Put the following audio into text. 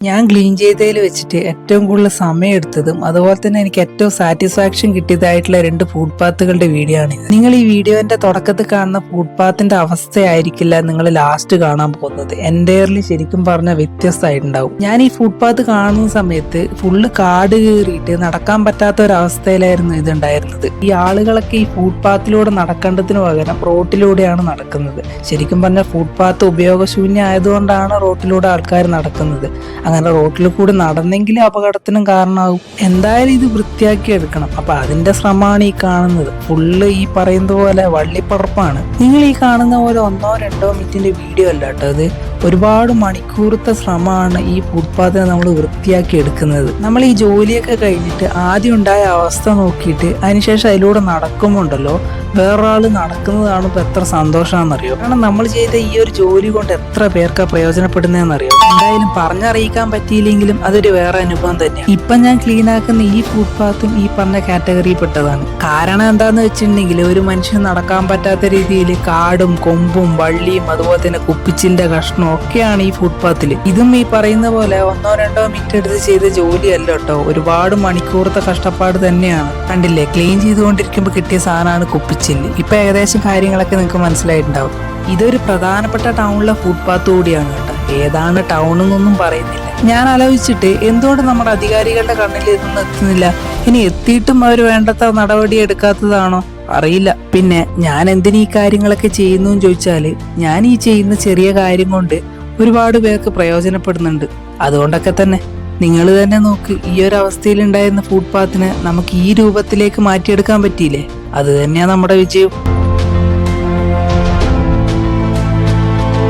ഞാൻ ക്ലീൻ ചെയ്തതിൽ വെച്ചിട്ട് ഏറ്റവും കൂടുതൽ സമയം എടുത്തതും അതുപോലെ തന്നെ എനിക്ക് ഏറ്റവും സാറ്റിസ്ഫാക്ഷൻ കിട്ടിയതായിട്ടുള്ള രണ്ട് ഫുഡ് പാത്തുകളുടെ വീഡിയോ ആണ് നിങ്ങൾ ഈ വീഡിയോന്റെ തുടക്കത്തിൽ കാണുന്ന ഫുഡ് പാത്തിന്റെ അവസ്ഥയായിരിക്കില്ല നിങ്ങൾ ലാസ്റ്റ് കാണാൻ പോകുന്നത്. എന്റെയർലി ശരിക്കും പറഞ്ഞാൽ വ്യത്യസ്തമായിട്ടുണ്ടാവും. ഞാൻ ഈ ഫുഡ് പാത്ത് കാണുന്ന സമയത്ത് ഫുള്ള് കാട് കയറിയിട്ട് നടക്കാൻ പറ്റാത്ത ഒരു അവസ്ഥയിലായിരുന്നു ഇതുണ്ടായിരുന്നത്. ഈ ആളുകളൊക്കെ ഈ ഫുഡ് പാത്തിലൂടെ നടക്കേണ്ടതിന് പകരം റോട്ടിലൂടെയാണ് നടക്കുന്നത്. ശരിക്കും പറഞ്ഞാൽ ഫുഡ് പാത്ത് ഉപയോഗശൂന്യമായതുകൊണ്ടാണ് റോട്ടിലൂടെ ആൾക്കാർ നടക്കുന്നത്. അങ്ങനെ റോട്ടിൽ കൂടി നടന്നെങ്കിൽ അപകടത്തിനും കാരണമാകും. എന്തായാലും ഇത് വൃത്തിയാക്കി എടുക്കണം. അപ്പൊ അതിന്റെ ശ്രമമാണ് ഈ കാണുന്നത്. ഫുള്ള് ഈ പറയുന്ന പോലെ വള്ളിപ്പടർപ്പാണ്. നിങ്ങൾ ഈ കാണുന്ന പോലെ ഒന്നോ രണ്ടോ മിനിറ്റിന്റെ വീഡിയോ അല്ല കേട്ടോ അത് ഒരുപാട് മണിക്കൂറത്തെ ശ്രമമാണ് ഈ ഫുട്പാത്തിനെ നമ്മൾ വൃത്തിയാക്കി എടുക്കുന്നത്. നമ്മൾ ഈ ജോലിയൊക്കെ കഴിഞ്ഞിട്ട് ആദ്യം ഉണ്ടായ അവസ്ഥ നോക്കിയിട്ട് അതിനുശേഷം അതിലൂടെ നടക്കുമ്പോണ്ടല്ലോ വേറൊരാൾ നടക്കുന്നത് കാണുമ്പോൾ എത്ര സന്തോഷമാണെന്നറിയോ കാരണം നമ്മൾ ചെയ്ത ഈ ഒരു ജോലി കൊണ്ട് എത്ര പേർക്ക് പ്രയോജനപ്പെടുന്നതെന്നറിയോ? എന്തായാലും പറഞ്ഞറിയിക്കാൻ പറ്റിയില്ലെങ്കിലും അതൊരു വേറെ അനുഭവം തന്നെ ഇപ്പൊ ഞാൻ ക്ലീൻ ആക്കുന്ന ഈ ഫുട്പാത്തും ഈ പറഞ്ഞ കാറ്റഗറിയിൽ പെട്ടതാണ്. കാരണം എന്താന്ന് വെച്ചിട്ടുണ്ടെങ്കിൽ ഒരു മനുഷ്യൻ നടക്കാൻ പറ്റാത്ത രീതിയിൽ കാടും കൊമ്പും വള്ളിയും അതുപോലെ തന്നെ കുപ്പിച്ചിന്റെ കഷ്ണവും ഒക്കെയാണ് ഈ ഫുട്പാത്തിൽ ഇതും ഈ പറയുന്ന പോലെ ഒന്നോ രണ്ടോ മിനിറ്റ് എടുത്ത് ചെയ്ത ജോലിയല്ല കേട്ടോ. ഒരുപാട് മണിക്കൂറത്തെ കഷ്ടപ്പാട് തന്നെയാണ്. കണ്ടില്ലേ? ക്ലീൻ ചെയ്തുകൊണ്ടിരിക്കുമ്പോൾ കിട്ടിയ സാധനമാണ് കുപ്പിച്ചില്ല് ഇപ്പൊ ഏകദേശം കാര്യങ്ങളൊക്കെ നിങ്ങൾക്ക് മനസ്സിലായിട്ടുണ്ടാവും. ഇതൊരു പ്രധാനപ്പെട്ട ടൗണിലെ ഫുട്പാത്ത് കൂടിയാണ് കേട്ടോ. ഏതാണ് ടൗൺ എന്നൊന്നും പറയുന്നില്ല. ഞാൻ ആലോചിച്ചിട്ട് എന്തുകൊണ്ട് നമ്മുടെ അധികാരികളുടെ കണ്ണിൽ ഇതൊന്നും എത്തുന്നില്ല ഇനി എത്തിയിട്ടും അവർ വേണ്ടത്ര നടപടി എടുക്കാത്തതാണോ? അറിയില്ല. പിന്നെ ഞാൻ എന്തിനു ഈ കാര്യങ്ങളൊക്കെ ചെയ്യുന്നു ചോദിച്ചാൽ ഞാൻ ഈ ചെയ്യുന്ന ചെറിയ കാര്യം കൊണ്ട് ഒരുപാട് പേർക്ക് പ്രയോജനപ്പെടുന്നുണ്ട്. അതുകൊണ്ടൊക്കെ തന്നെ നിങ്ങൾ തന്നെ നോക്ക് ഈ ഒരു അവസ്ഥയിൽ ഉണ്ടായിരുന്ന ഫുട്പാത്തിനെ നമുക്ക് ഈ രൂപത്തിലേക്ക് മാറ്റിയെടുക്കാൻ പറ്റിയില്ലേ? അത് തന്നെയാ നമ്മുടെ വിജയം.